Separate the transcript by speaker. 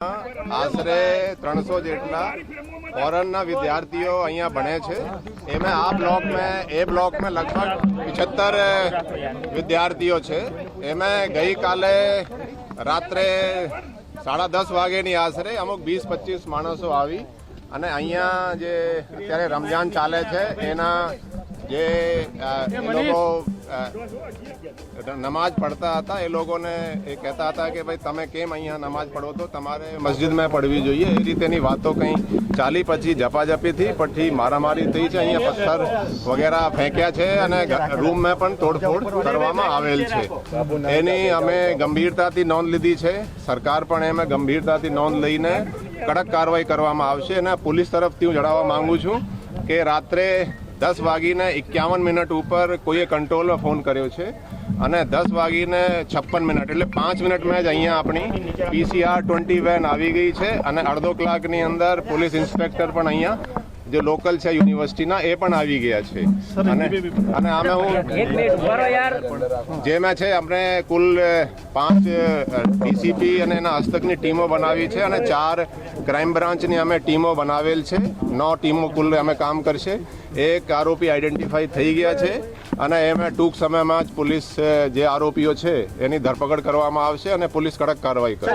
Speaker 1: આશરે ત્રણસો જેટલા ફોરેનના વિદ્યાર્થીઓ અહીંયા ભણે છે. એમાં આ બ્લોક મેં એ બ્લોક મેં લગભગ પિછત્તર વિદ્યાર્થીઓ છે. એમાં ગઈકાલે રાત્રે સાડા દસ વાગ્યાની આશરે અમુક વીસ, પચીસ માણસો આવી અને અહીંયા જે અત્યારે રમજાન ચાલે છે, એના જે લોકો નમાજ પડતા હતા, એ લોકોને એ કહેતા હતા કે ભાઈ, તમે કેમ અહીંયા નમાજ પડો તો તમારે મસ્જિદમાં પડવી જોઈએ. એ રીતેની વાતો કંઈ ચાલી પછી ઝપાઝપીથી, પછી મારામારી થઈ છે, અહીંયા પથ્થર વગેરે ફેંક્યા છે અને રૂમમાં પણ તોડફોડ કરવામાં આવેલ છે. એની અમે ગંભીરતાથી નોંધ લીધી છે. સરકાર પણ એમાં ગંભીરતાથી નોંધ લઈને કડક કાર્યવાહી કરવામાં આવશે અને પોલીસ તરફથી હું જણાવવા માંગુ છું કે રાત્રે દસ વાગીને એકાવન મિનિટ ઉપર કોઈએ કંટ્રોલમાં ફોન કર્યો છે અને દસ વાગીને છપ્પન મિનિટ, એટલે પાંચ મિનિટમાં જ અહીંયા આપણી પીસીઆર ટ્વેન્ટી વેન આવી ગઈ છે અને અડધો કલાકની અંદર પોલીસ ઇન્સ્પેક્ટર પણ અહીંયા જે લોકલ છે યુનિવર્સિટીના એ પણ આવી ગયા છે. અને અને આમે હું જેમાં છે આપણે કુલ પાંચ ડીસીપી અને એના હસ્તકની ટીમો બનાવી છે અને ચાર ક્રાઇમ બ્રાન્ચની અમે ટીમો બનાવેલ છે. નવ ટીમો કુલ અમે કામ કરશે. એક આરોપી આઈડેન્ટિફાઈ થઈ ગયા છે અને એમાં ટૂંક સમયમાં જ પોલીસ જે આરોપીઓ છે એની ધરપકડ કરવામાં આવશે અને પોલીસ કડક કાર્યવાહી કરશે.